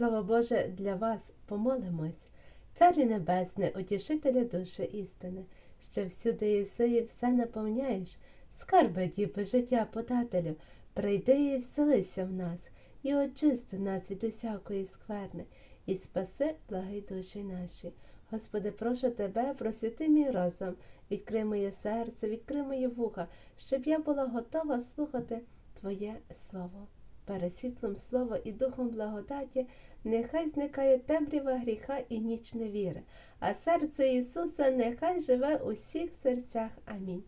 Слово Боже для вас помолимось. Царю Небесне, утішителя душі істини, що всюди єси і все наповняєш, скарби діби життя подателю, прийди і вселися в нас, і очисти нас від усякої скверни, і спаси, благи душі наші. Господи, прошу тебе, просвіти мій розум, відкрий моє серце, відкрий моє вуха, щоб я була готова слухати Твоє Слово. Перед світлом Слова і духом благодаті нехай зникає темрява гріха і ніч невіри, а серце Ісуса нехай живе у всіх серцях. Амінь.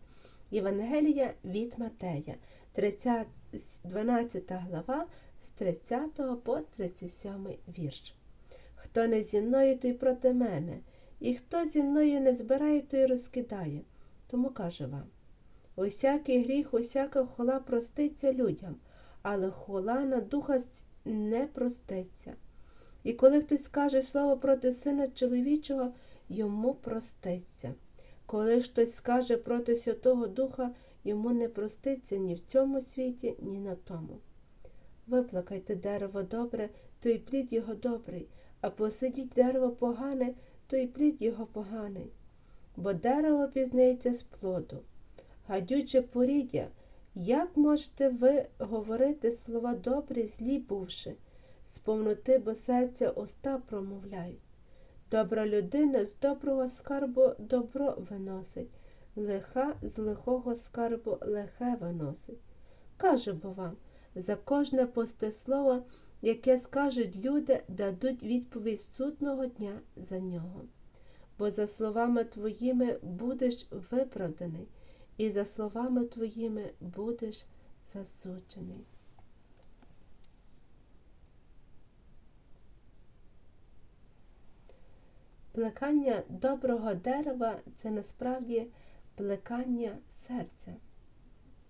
Євангелія від Матея, 30, 12 глава з 30 по 37 вірш. Хто не зі мною, той проти мене, і хто зі мною не збирає, той розкидає. Тому кажу вам: усякий гріх, усяка хула проститься людям, але хула на духа не проститься. І коли хтось скаже слово проти сина чоловічого, йому проститься. Коли хтось скаже проти Святого Духа, йому не проститься ні в цьому світі, ні на тому. Виплакайте дерево добре, то й плід його добрий, а посидіть дерево погане, то й плід його поганий. Бо дерево пізнається з плоду. Гадюче поріддя, як можете ви говорити слова добрі, злі бувши, з повноти, бо серця уста промовляють. Добра людина з доброго скарбу добро виносить, лиха з лихого скарбу лихе виносить. Кажу бо вам, за кожне пусте слово, яке скажуть люди, дадуть відповідь судного дня за нього. Бо за словами твоїми будеш виправданий, і за словами твоїми будеш засуджений. Плекання доброго дерева це насправді плекання серця.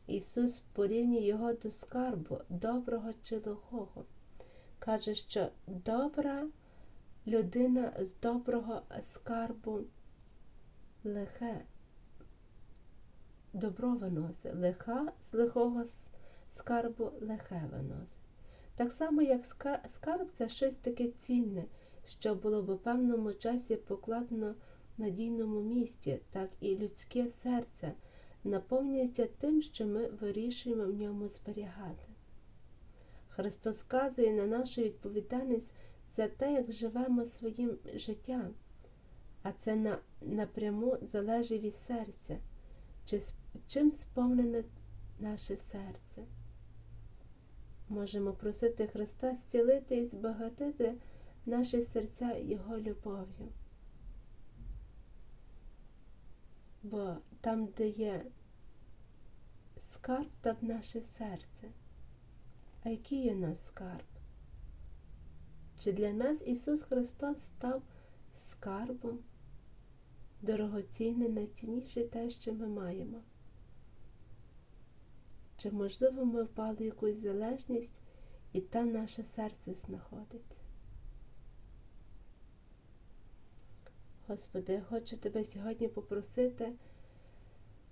Ісус порівнює його до скарбу, доброго чи лихого. Каже, що добра людина з доброго скарбу лихе, добро виносить, лиха з лихого скарбу лихе виносить. Так само, як скарб це щось таке цінне, що було б у певному часі покладено в надійному місці, так і людське серце наповнюється тим, що ми вирішуємо в ньому зберігати. Христос вказує на нашу відповідальність за те, як живемо своїм життям, а це на, напряму залежить від серця, чи, чим сповнене наше серце. Можемо просити Христа зцілити і збагатити наші серця Його любов'ю. Бо там, де є скарб, там наше серце. А який є нас скарб? Чи для нас Ісус Христос став скарбом, дорогоцінне, найцінніше те, що ми маємо? Чи, можливо, ми впали в якусь залежність і там наше серце знаходиться? Господи, я хочу Тебе сьогодні попросити,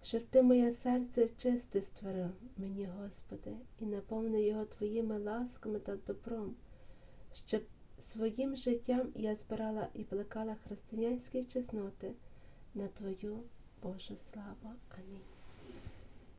щоб Ти моє серце чисте створив мені, Господи, і наповни його Твоїми ласками та добром, щоб своїм життям я збирала і плекала християнські чесноти на Твою Божу славу. Амінь.